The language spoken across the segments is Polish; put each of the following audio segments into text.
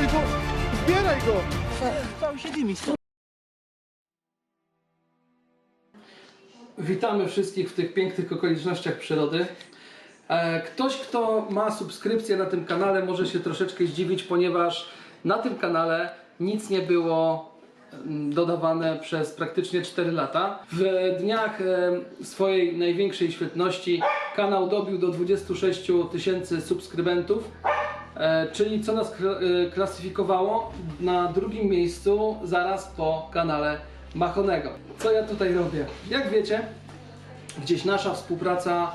Weź go, zbieraj go! Cały się. Witamy wszystkich w tych pięknych okolicznościach przyrody. E, Ktoś, kto ma subskrypcję na tym kanale, może się troszeczkę zdziwić, ponieważ na tym kanale nic nie było mm, dodawane przez praktycznie 4 lata. W dniach e, swojej największej świetności kanał dobił do 26 tysięcy subskrybentów. E, czyli co nas e, klasyfikowało na drugim miejscu zaraz po kanale Machonego. Co ja tutaj robię? Jak wiecie, gdzieś nasza współpraca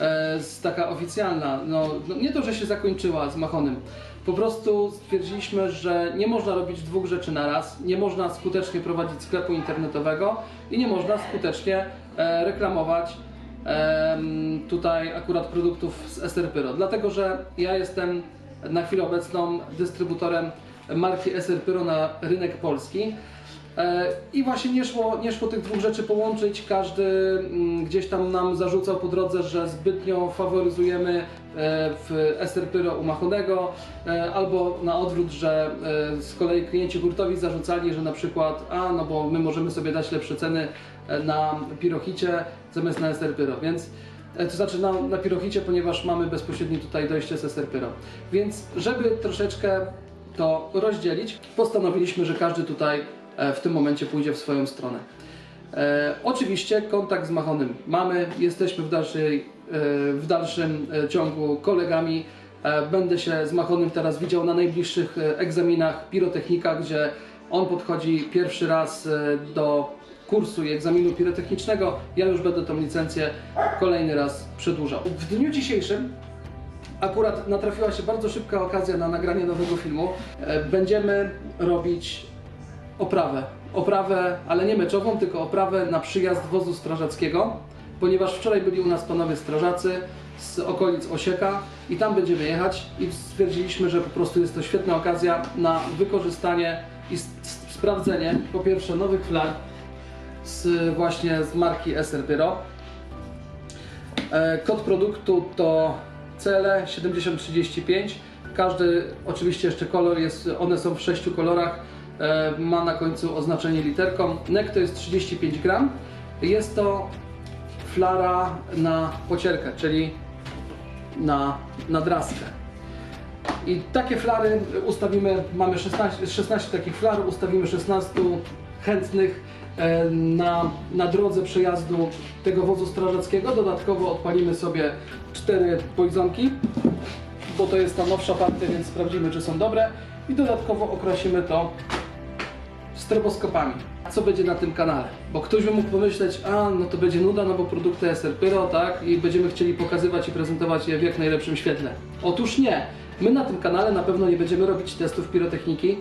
e, z taka oficjalna, no, no nie to, że się zakończyła z Machonym. Po prostu stwierdziliśmy, że nie można robić dwóch rzeczy na raz, nie można skutecznie prowadzić sklepu internetowego i nie można skutecznie e, reklamować em, tutaj akurat produktów z SR Pyro. Dlatego, że ja jestem na chwilę obecną dystrybutorem marki SR Pyro na rynek polski. E, I właśnie nie szło, nie szło tych dwóch rzeczy połączyć. Każdy mm, gdzieś tam nam zarzucał po drodze, że zbytnio faworyzujemy e, w SR Pyro u Machonego, e, albo na odwrót, że z kolei klienci hurtowi zarzucali, że na przykład, a no bo my możemy sobie dać lepsze ceny na Pirochicie zamiast na SR Pyro, więc to znaczy na, na Pirochicie, ponieważ mamy bezpośrednie tutaj dojście z SR Pyro. Więc żeby troszeczkę to rozdzielić, postanowiliśmy, że każdy tutaj e, w tym momencie pójdzie w swoją stronę. E, oczywiście kontakt z Machonym mamy, jesteśmy w, dalszej, e, w dalszym e, ciągu kolegami. E, będę się z Machonym teraz widział na najbliższych e, egzaminach pirotechnika, gdzie on podchodzi pierwszy raz e, do kursu i egzaminu pirotechnicznego. Ja już będę tą licencję kolejny raz przedłużał. W dniu dzisiejszym Akurat natrafiła się bardzo szybka okazja na nagranie nowego filmu. E, Będziemy robić oprawę. Oprawę, ale nie meczową, tylko oprawę na przyjazd wozu strażackiego, ponieważ wczoraj byli u nas panowie strażacy z okolic Osieka i tam będziemy jechać i stwierdziliśmy, że po prostu jest to świetna okazja na wykorzystanie i sprawdzenie po pierwsze nowych flag z właśnie z marki SR Pyro. E, Kod produktu to CL 7035. Każdy, oczywiście jeszcze kolor jest, one są w sześciu kolorach. E, Ma na końcu oznaczenie literką. NEC to jest 35 gram. Jest to flara na pocierkę, czyli na, na draskę. I takie flary ustawimy, mamy 16, 16 takich flar, ustawimy 16 chętnych e, na, na drodze przejazdu tego wozu strażackiego. Dodatkowo odpalimy sobie cztery poizonki, bo to jest ta nowsza partia, więc sprawdzimy, czy są dobre. I dodatkowo okrasimy to stroboskopami. Co będzie na tym kanale? Bo ktoś by mógł pomyśleć, a no to będzie nuda, no bo produkty SR Pyro, tak? I będziemy chcieli pokazywać i prezentować je w jak najlepszym świetle. Otóż nie. My na tym kanale na pewno nie będziemy robić testów pirotechniki e,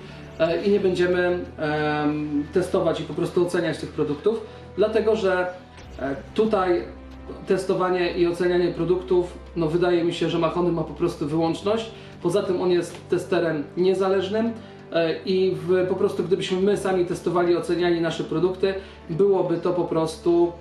i nie będziemy em, testować i po prostu oceniać tych produktów, dlatego że e, tutaj testowanie i ocenianie produktów, no wydaje mi się, że Machony ma po prostu wyłączność. Poza tym on jest testerem niezależnym e, i w, po prostu gdybyśmy my sami testowali oceniali nasze produkty, byłoby to po prostu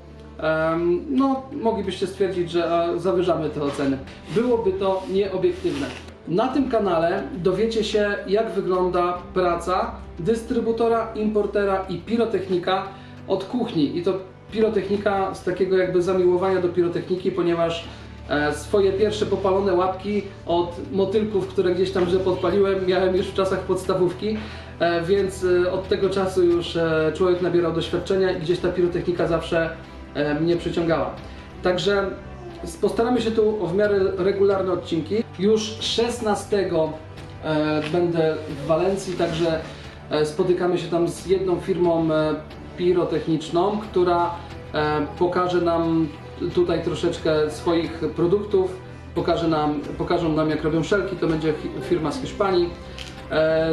no moglibyście stwierdzić, że zawyżamy te oceny. Byłoby to nieobiektywne. Na tym kanale dowiecie się jak wygląda praca dystrybutora, importera i pirotechnika od kuchni i to pirotechnika z takiego jakby zamiłowania do pirotechniki, ponieważ e, swoje pierwsze popalone łapki od motylków, które gdzieś tam że podpaliłem, miałem już w czasach podstawówki, e, więc e, od tego czasu już człowiek nabierał doświadczenia i gdzieś ta pirotechnika zawsze mnie przyciągała. Także postaramy się tu o w miarę regularne odcinki. Już 16 e, będę w Walencji, także e, spotykamy się tam z jedną firmą e, pirotechniczną, która pokaże nam tutaj troszeczkę swoich produktów, pokaże nam, pokażą nam jak robią szelki, to będzie fi- firma z Hiszpanii.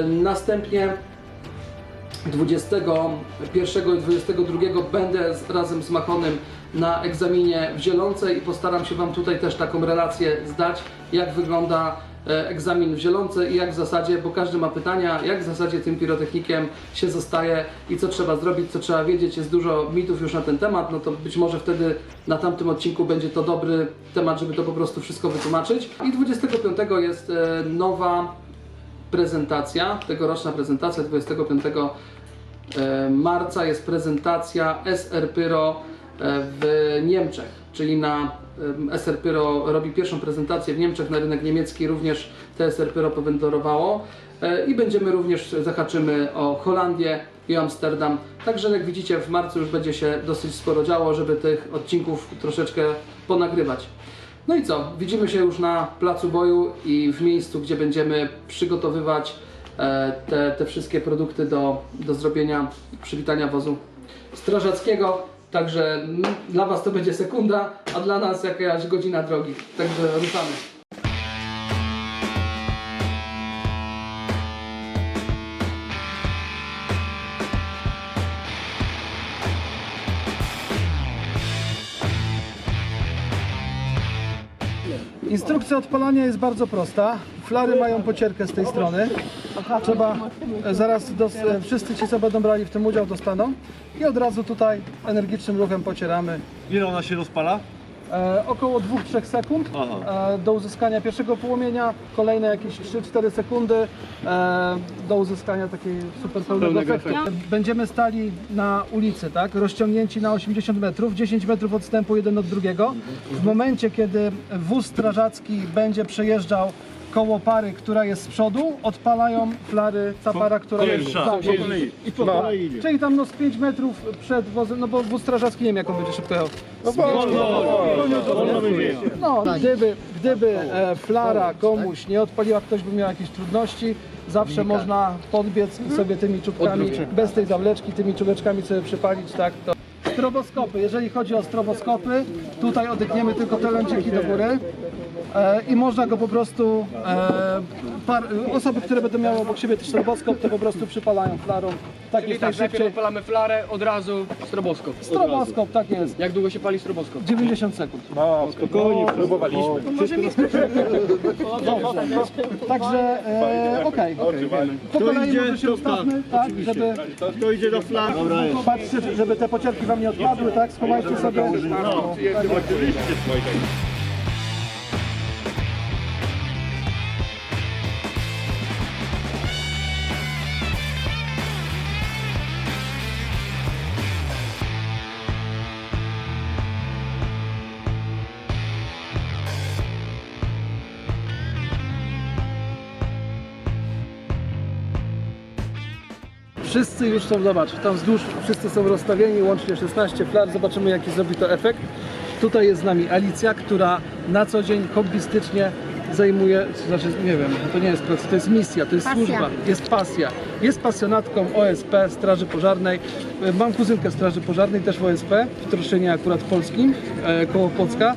Następnie 21 i 22 będę razem z Machonym na egzaminie w Zielonce i postaram się Wam tutaj też taką relację zdać, jak wygląda e, egzamin w zielonce i jak w zasadzie, bo każdy ma pytania, jak w zasadzie tym pirotechnikiem się zostaje i co trzeba zrobić, co trzeba wiedzieć. Jest dużo mitów już na ten temat, no to być może wtedy na tamtym odcinku będzie to dobry temat, żeby to po prostu wszystko wytłumaczyć. I 25 jest e, nowa prezentacja, tegoroczna prezentacja 25 e, marca jest prezentacja SR Pyro w Niemczech, czyli na e, SR Pyro robi pierwszą prezentację w Niemczech na rynek niemiecki, również te SR Pyro powędrowało E, i będziemy również zahaczymy o Holandię i Amsterdam. Także jak widzicie w marcu już będzie się dosyć sporo działo, żeby tych odcinków troszeczkę ponagrywać. No i co? Widzimy się już na placu boju i w miejscu, gdzie będziemy przygotowywać e, te, te wszystkie produkty do, do zrobienia przywitania wozu strażackiego. Także dla Was to będzie sekunda, a dla nas jakaś godzina drogi. Także ruszamy. Instrukcja odpalania jest bardzo prosta. Flary mają pocierkę z tej strony. Trzeba, e, zaraz dos, e, wszyscy ci, co będą brali w tym udział, dostaną. I od razu tutaj energicznym ruchem pocieramy. Ile ona się rozpala? E, około 2-3 sekund e, do uzyskania pierwszego płomienia, kolejne jakieś 3-4 sekundy e, do uzyskania takiej super pełnego, efektu. Będziemy stali na ulicy, tak? rozciągnięci na 80 metrów, 10 metrów odstępu jeden od drugiego. W momencie, kiedy wóz strażacki będzie przejeżdżał koło pary, która jest z przodu, odpalają flary ta para, która jest Pierwsza. tak, Po kolei. i po No. kolei. Czyli tam no z 5 metrów przed wozem, no bo wóz strażacki nie wiem jak on będzie szybko jechał. No, gdyby, gdyby e, flara komuś nie odpaliła, ktoś by miał jakieś trudności, zawsze można podbiec i sobie tymi czubkami, bez tej zawleczki, tymi czubeczkami sobie przypalić, tak, to... Stroboskopy, jeżeli chodzi o stroboskopy, tutaj odetniemy tylko te lęciki do góry e, i można go po prostu, e, par, osoby, które będą miały obok siebie stroboskop, to po prostu przypalają flarą, tak Czyli jest tak, najpierw najszybciej. odpalamy flarę, od razu stroboskop. Stroboskop, tak jest, Jak długo się pali stroboskop? 90 sekund. No, spokojnie, próbowaliśmy. Także e, okej. Po To kolei idzie, może się to ustawmy, tak, żeby To idzie do flag. Dobra jest. patrzcie, żeby te pocierki wam nie odpadły, tak, schowajcie sobie. No, oczywiście swoje. Wszyscy już są, zobacz, tam wzdłuż wszyscy są rozstawieni, łącznie 16 flar, zobaczymy jaki zrobi to efekt. Tutaj jest z nami Alicja, która na co dzień hobbystycznie zajmuje, znaczy nie wiem, to nie jest praca, to jest misja, to jest Pasja. służba, jest pasja. Jest pasjonatką OSP, Straży Pożarnej. E, Mam kuzynkę Straży Pożarnej, też w OSP, w Troszynie akurat polskim, e, koło Płocka.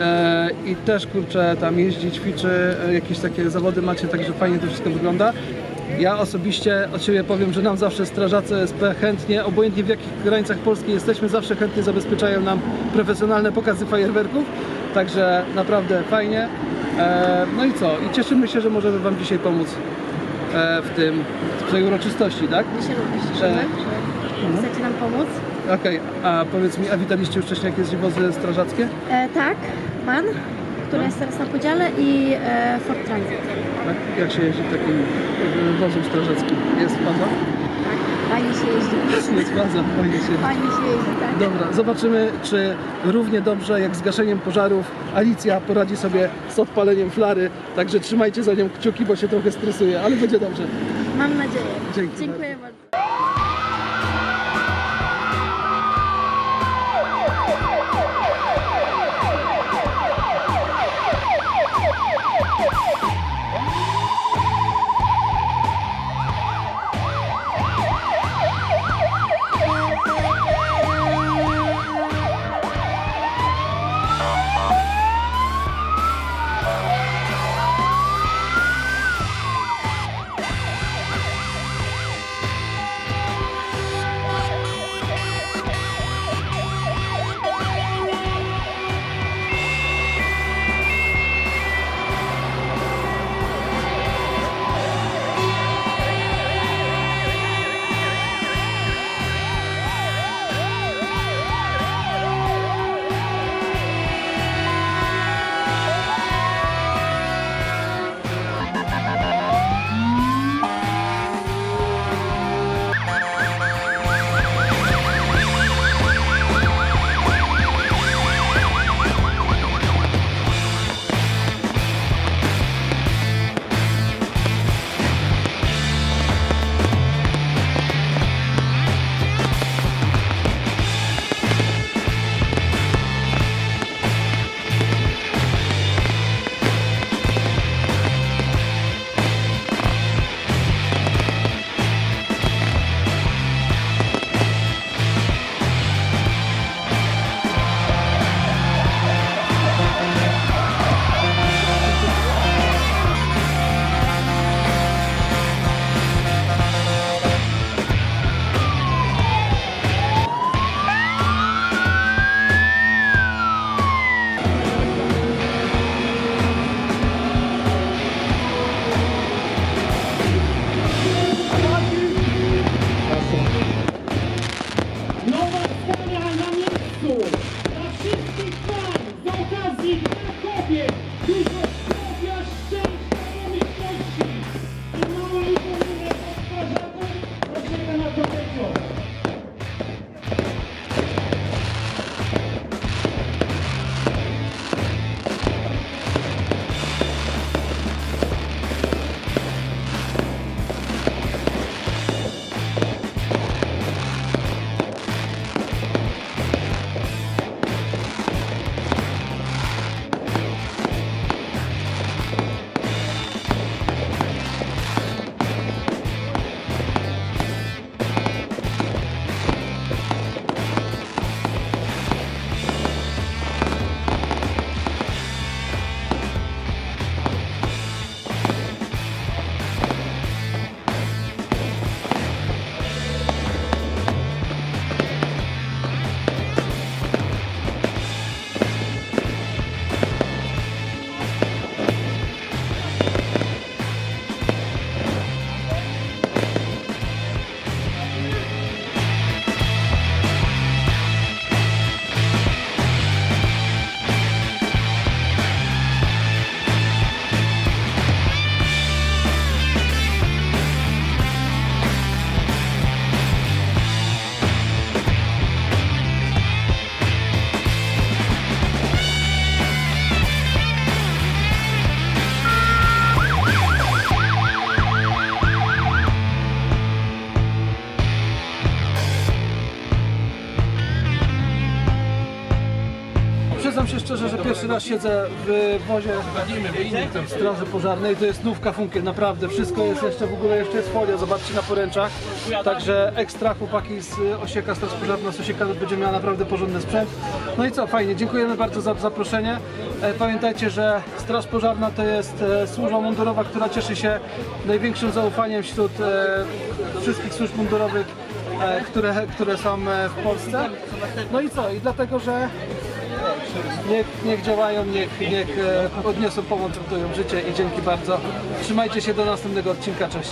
E, I też kurczę tam jeździ, ćwiczy, jakieś takie zawody macie, także fajnie to wszystko wygląda. Ja osobiście od siebie powiem, że nam zawsze strażacy SP chętnie, obojętnie w jakich granicach Polski jesteśmy, zawsze chętnie zabezpieczają nam profesjonalne pokazy fajerwerków. Także naprawdę fajnie. E, no i co? I cieszymy się, że możemy Wam dzisiaj pomóc e, w tym, w tej uroczystości, tak? My się również cieszymy, E, że chcecie nam pomóc. Okej, a powiedz mi, a witaliście już wcześniej jakieś wozy strażackie? E, tak, pan, który jest teraz na podziale i e, Ford Transit. Tak? Jak się jeździ takim e, wozem strażackim? Jest faza? Tak, fajnie się jeździ. Jest faza, fajnie się jeździ. Fajnie się jeździ, tak. Dobra, zobaczymy, czy równie dobrze jak z gaszeniem pożarów Alicja poradzi sobie z odpaleniem flary. Także trzymajcie za nią kciuki, bo się trochę stresuje, ale będzie dobrze. Mam nadzieję. Dzięki Dziękuję bardzo. Szczerze, że pierwszy raz siedzę w wozie Straży Pożarnej. To jest nówka funkiel, naprawdę. Wszystko jest jeszcze, w ogóle jeszcze jest folia, zobaczcie na poręczach. Także ekstra chłopaki z Osieka, Straż Pożarna z Osieka będzie miała naprawdę porządny sprzęt. No i co, fajnie, dziękujemy bardzo za zaproszenie. E, Pamiętajcie, że Straż Pożarna to jest e, służba mundurowa, która cieszy się największym zaufaniem wśród e, wszystkich służb mundurowych, które, które są w Polsce. No i co? I dlatego, że Niech, niech działają, niech, niech e, odniosą pomoc, ratują życie i dzięki bardzo. Trzymajcie się do następnego odcinka, cześć.